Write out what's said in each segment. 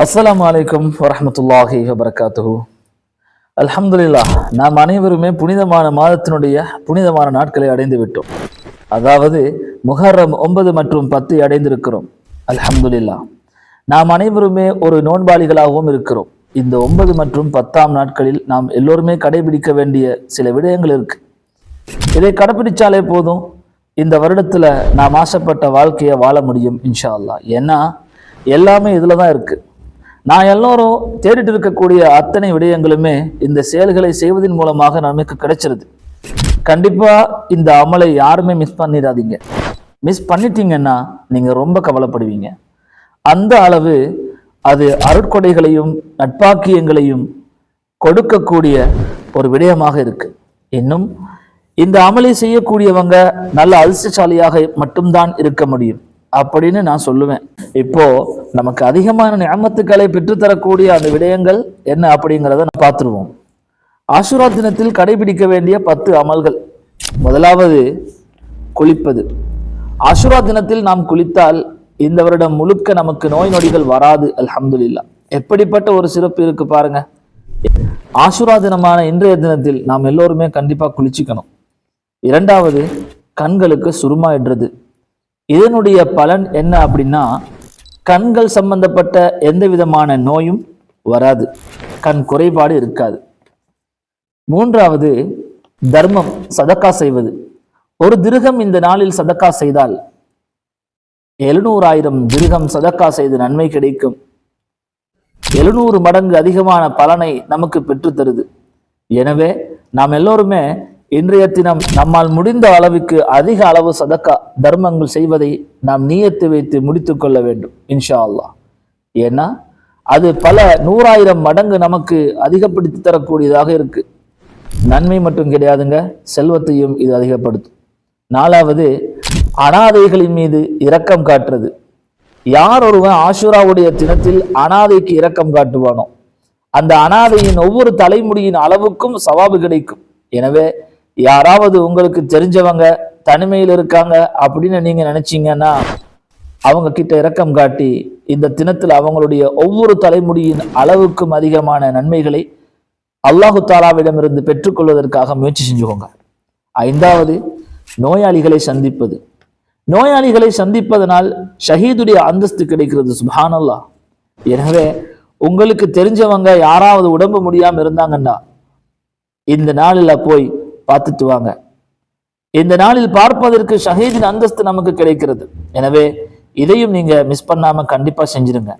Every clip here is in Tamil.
அஸ்ஸலாமு அலைக்கும் வரமத்துல்லாஹி வபரகாத்துஹு. அல்ஹம்துலில்லாஹ் நாம் அனைவருமே புனிதமான மாதத்தினுடைய புனிதமான நாட்களை அடைந்து விட்டோம். அதாவது முஹர்ரம் ஒன்பது மற்றும் பத்து அடைந்திருக்கிறோம். அல்ஹம்துலில்லாஹ் நாம் அனைவருமே ஒரு நோன்பாளிகளாகவும் இருக்கிறோம். இந்த ஒன்பது மற்றும் பத்தாம் நாட்களில் நாம் எல்லோருமே கடைபிடிக்க வேண்டிய சில விடயங்கள் இருக்கு. இதை கடைபிடிச்சாலே போதும் இந்த வருடத்துல நாம் ஆசைப்பட்ட வாழ்க்கையை வாழ முடியும் இன்ஷா அல்லா ஏன்னா எல்லாமே இதுல தான் இருக்குது நான் எல்லோரும் தேடிட்டு இருக்கக்கூடிய அத்தனை விடயங்களுமே இந்த செயல்களை செய்வதன் மூலமாக நமக்கு கிடைச்சிருது. கண்டிப்பாக இந்த அமலை யாருமே மிஸ் பண்ணிடாதீங்க. மிஸ் பண்ணிட்டீங்கன்னா நீங்கள் ரொம்ப கவலைப்படுவீங்க. அந்த அளவு அது அருட்கொடைகளையும் நட்பாக்கியங்களையும் கொடுக்கக்கூடிய ஒரு விடயமாக இருக்கு. இன்னும் இந்த அமலை செய்யக்கூடியவங்க நல்ல அதிர்ஷ்டசாலியாக மட்டும்தான் இருக்க முடியும். அப்படின்னு நான் சொல்லுவேன். இப்போ நமக்கு அதிகமான ஞாபகத்துக்களை பெற்றுத்தரக்கூடிய அந்த விடயங்கள் என்ன அப்படிங்கிறத நான் பார்த்துருவோம். ஆசுரா தினத்தில் கடைபிடிக்க வேண்டிய பத்து அமல்கள். முதலாவது குளிப்பது. ஆசுரா தினத்தில் நாம் குளித்தால் இந்த வருடம் முழுக்க நமக்கு நோய் நொடிகள் வராது அல்ஹம்துல்லா எப்படிப்பட்ட ஒரு சிறப்பு இருக்கு பாருங்க. ஆசுரா தினமான இன்றைய தினத்தில் நாம் எல்லோருமே கண்டிப்பாக குளிச்சுக்கணும். இரண்டாவது கண்களுக்கு சுருமா இடுறது. இதனுடைய பலன் என்ன அப்படின்னா கண்கள் சம்பந்தப்பட்ட எந்த விதமான நோயும் வராது. கண் குறைபாடு இருக்காது. மூன்றாவது தர்மம் சதக்கா செய்வது. ஒரு திருகம் இந்த நாளில் சதக்கா செய்தால் எழுநூறாயிரம் திருகம் சதக்கா செய்து நன்மை கிடைக்கும். எழுநூறு மடங்கு அதிகமான பலனை நமக்கு பெற்றுத்தருது. எனவே நாம் எல்லோருமே இன்றைய தினம் நம்மால் முடிந்த அளவுக்கு அதிக அளவு சதக்கா தர்மங்கள் செய்வதை நாம் நீயத்து வைத்து முடித்து கொள்ள வேண்டும் இன்ஷா அல்லாஹ் ஏன்னா அது பல நூறாயிரம் மடங்கு நமக்கு அதிகப்படுத்தி தரக்கூடியதாக இருக்கு. நன்மை மட்டும் கிடையாதுங்க செல்வத்தையும் இது அதிகப்படுத்தும். நாலாவது அனாதைகளின் மீது இரக்கம் காட்டுறது. யார் ஒருவன் ஆஷுராவுடைய தினத்தில் அனாதைக்கு இரக்கம் காட்டுவானோ அந்த அனாதையின் ஒவ்வொரு தலைமுடியின் அளவுக்கும் சவாபு கிடைக்கும். எனவே யாராவது உங்களுக்கு தெரிஞ்சவங்க தனிமையில் இருக்காங்க அப்படின்னு நீங்க நினைச்சீங்கன்னா அவங்க கிட்ட இரக்கம் காட்டி இந்த தினத்தில் அவங்களுடைய ஒவ்வொரு தலைமுடியின் அளவுக்கும் அதிகமான நன்மைகளை அல்லாஹு தாலாவிடமிருந்து பெற்றுக்கொள்வதற்காக முயற்சி செஞ்சுக்கோங்க. ஐந்தாவது நோயாளிகளை சந்திப்பது. நோயாளிகளை சந்திப்பதனால் ஷஹீதுடைய அந்தஸ்து கிடைக்கிறது சுபானல்லா எனவே உங்களுக்கு தெரிஞ்சவங்க யாராவது உடம்பு முடியாமல் இருந்தாங்கன்னா இந்த நாளில் போய் பார்த்துட்டு வாங்க. இந்த நாளில் பார்ப்பதற்கு ஷஹீதின் அந்தஸ்து நமக்கு கிடைக்கிறது. எனவே இதையும் நீங்க மிஸ் பண்ணாம கண்டிப்பா செஞ்சிருங்க.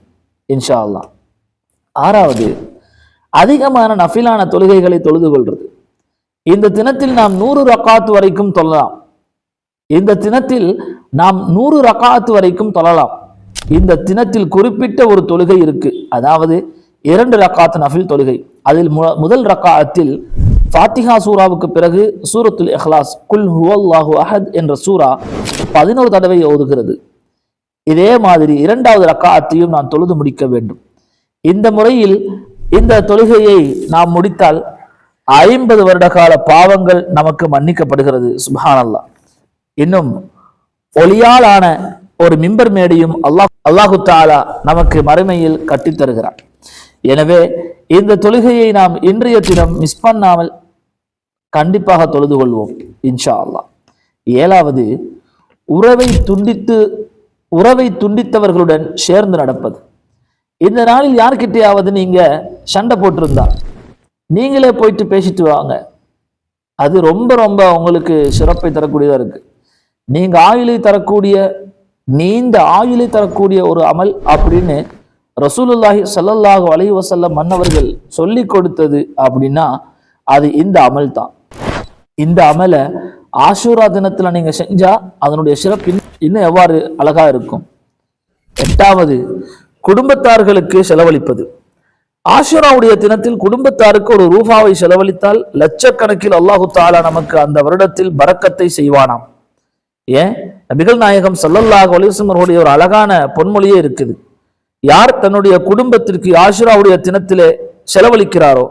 இன்ஷா அல்லா ஆறாவது அதிகமான நஃபிலான தொழுகைகளை தொழுது கொள்வது. இந்த தினத்தில் நாம் நூறு ரக்காத்து வரைக்கும் தொழலாம். இந்த தினத்தில் நாம் நூறு ரக்காத்து வரைக்கும் தொழலாம். இந்த தினத்தில் குறிப்பிட்ட ஒரு தொழுகை இருக்கு. அதாவது இரண்டு ரக்காத்து நஃபில் தொழுகை. அதில் மு- முதல் ரக்காத்தில் ஃபாத்திஹா சூராவுக்கு பிறகு சூரத்துல் இஹ்லாஸ் குல் ஹுவல்லாஹு அஹத் என்ற சூரா பதினோரு தடவை ஓதுகிறது. இதே மாதிரி இரண்டாவது ரக்காத்தையும் நான் தொழுது முடிக்க வேண்டும். இந்த முறையில் இந்த தொழுகையை நாம் முடித்தால் ஐம்பது வருட கால பாவங்கள் நமக்கு மன்னிக்கப்படுகிறது. சுப்ஹானல்லாஹ். இன்னும் ஒளியால் ஆன ஒரு மிம்பர் மேடையும் அல்லாஹ் அல்லாஹு தாலா நமக்கு மறுமையில் கட்டித் தருகிறார் எனவே இந்த தொழுகையை நாம் இன்றைய தினம் மிஸ் பண்ணாமல் கண்டிப்பாக தொழுது கொள்வோம் இன்ஷா அல்லாஹ் ஏழாவது உறவை துண்டித்து உறவை துண்டித்தவர்களுடன் சேர்ந்து நடப்பது. இந்த நாளில் யார்கிட்டயாவது நீங்க சண்டை போட்டிருந்தா நீங்களே போயிட்டு பேசிட்டு வாங்க. அது ரொம்ப ரொம்ப உங்களுக்கு சிறப்பை தரக்கூடியதா இருக்கு. நீங்க ஆயுளை தரக்கூடிய நீண்ட ஆயுளை தரக்கூடிய ஒரு அமல் அப்படின்னு ரசூலுல்லாஹி சல்லல்லாஹு அலைஹி மன்னவர்கள் சொல்லி கொடுத்தது அப்படின்னா அது இந்த அமல் தான் இந்த அமலை ஆஷூரா தினத்துல நீங்க செஞ்சா அதனுடைய சிறப்பு இன்னும் இன்னும் எவ்வாறு அழகா இருக்கும்? எட்டாவது குடும்பத்தார்களுக்கு செலவழிப்பது. ஆஷுராவுடைய தினத்தில் குடும்பத்தாருக்கு ஒரு ரூபாவை செலவழித்தால் லட்சக்கணக்கில் அல்லாஹு தாலா நமக்கு அந்த வருடத்தில் பறக்கத்தை செய்வானாம். ஏன்? நபிகள் நாயகம் சல்லல்லாஹ் அலைஹி ஒரு அழகான பொன்மொழியே இருக்குது. யார் தன்னுடைய குடும்பத்திற்கு ஆஷுராவுடைய தினத்திலே செலவழிக்கிறாரோ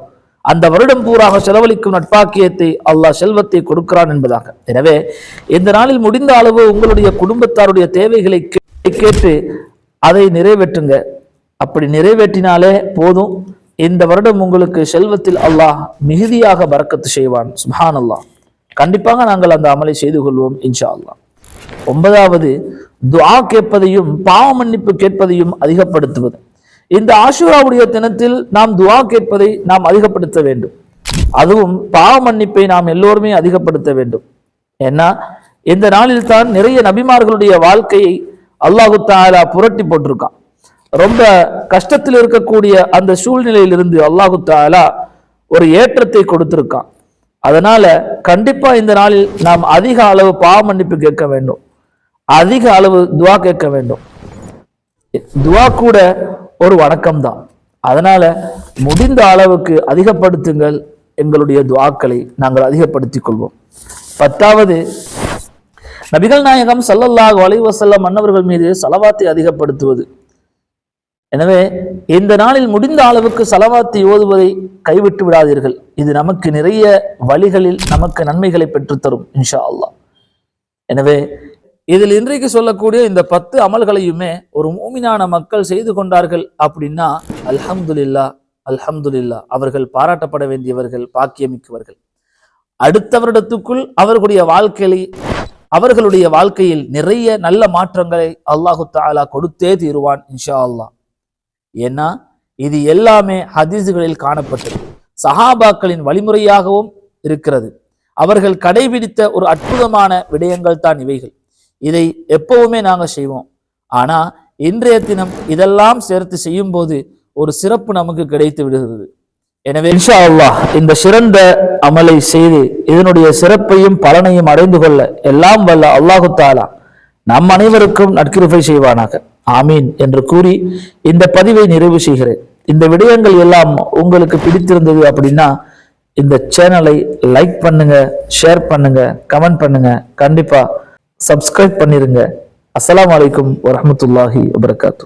அந்த வருடம் பூராக செலவழிக்கும் நட்பாக்கியத்தை அல்லாஹ் செல்வத்தை கொடுக்கிறான் என்பதாக. எனவே இந்த நாளில் முடிந்த அளவு உங்களுடைய குடும்பத்தாருடைய தேவைகளை கேட்டு அதை நிறைவேற்றுங்க. அப்படி நிறைவேற்றினாலே போதும். இந்த வருடம் உங்களுக்கு செல்வத்தில் அல்லாஹ் மிகுதியாக பறக்கத்து செய்வான். சுஹான் அல்லாஹ் கண்டிப்பாக நாங்கள் அந்த அமலை செய்து கொள்வோம் இன்ஷா அல்லாஹ் ஒன்பதாவது துவா கேட்பதையும் பாவ மன்னிப்பு கேட்பதையும் அதிகப்படுத்துவது. இந்த ஆஷுராவுடைய தினத்தில் நாம் துவா கேட்பதை நாம் அதிகப்படுத்த வேண்டும். அதுவும் பாவ மன்னிப்பை நாம் எல்லோருமே அதிகப்படுத்த வேண்டும். ஏன்னா இந்த நாளில் தான் நிறைய நபிமார்களுடைய வாழ்க்கையை அல்லாஹு தாலா புரட்டி போட்டிருக்கான். ரொம்ப கஷ்டத்தில் இருக்கக்கூடிய அந்த சூழ்நிலையிலிருந்து அல்லாஹு தாலா ஒரு ஏற்றத்தை கொடுத்திருக்கான். அதனால கண்டிப்பா இந்த நாளில் நாம் அதிக அளவு பாவ மன்னிப்பு கேட்க வேண்டும். அதிக அளவு துவா கேட்க வேண்டும். துவா கூட ஒரு வணக்கம் தான் அதனால முடிந்த அளவுக்கு அதிகப்படுத்துங்கள் எங்களுடைய துவாக்களை நாங்கள் அதிகப்படுத்திக் கொள்வோம். பத்தாவது நபிகள் நாயகம் சல்லல்லாஹ் அலைஹி மன்னவர்கள் மீது சலவாத்தை அதிகப்படுத்துவது. எனவே இந்த நாளில் முடிந்த அளவுக்கு சலவாத்தை ஓதுவதை கைவிட்டு விடாதீர்கள். இது நமக்கு நிறைய வழிகளில் நமக்கு நன்மைகளை பெற்றுத்தரும் இன்ஷா அல்லா எனவே இதில் இன்றைக்கு சொல்லக்கூடிய இந்த பத்து அமல்களையுமே ஒரு மூமினான மக்கள் செய்து கொண்டார்கள் அப்படின்னா அல்ஹம்துல்லா அல்ஹம்துல்லா அவர்கள் பாராட்டப்பட வேண்டியவர்கள் பாக்கியமிக்கவர்கள். அடுத்த வருடத்துக்குள் அவர்களுடைய வாழ்க்கையை அவர்களுடைய வாழ்க்கையில் நிறைய நல்ல மாற்றங்களை அல்லாஹு தாலா கொடுத்தே தீருவான் இன்ஷா அல்லாஹ் ஏன்னா இது எல்லாமே ஹதீஸுகளில் காணப்பட்டது. சஹாபாக்களின் வழிமுறையாகவும் இருக்கிறது. அவர்கள் கடைபிடித்த ஒரு அற்புதமான விடயங்கள் தான் இவைகள். இதை எப்பவுமே நாங்கள் செய்வோம். ஆனால் இன்றைய தினம் இதெல்லாம் சேர்த்து செய்யும் போது ஒரு சிறப்பு நமக்கு கிடைத்து விடுகிறது. எனவே இன்ஷா அல்லாஹ் இந்த சிறந்த அமலை செய்து இதனுடைய சிறப்பையும் பலனையும் அடைந்து கொள்ள எல்லாம் வல்ல அல்லாஹு தாலா நம் அனைவருக்கும் நற்கிருபை செய்வானாக. ஆமீன் என்று கூறி இந்த பதிவை நிறைவு செய்கிறேன். இந்த விடயங்கள் எல்லாம் உங்களுக்கு பிடித்திருந்தது அப்படின்னா இந்த சேனலை லைக் பண்ணுங்க ஷேர் பண்ணுங்க கமெண்ட் பண்ணுங்க. கண்டிப்பா சப்ஸ்கிரைப் பண்ணிருங்க. அஸ்லாம் அலைக்கும் வரமத்துல்லாஹி வபர்காத்து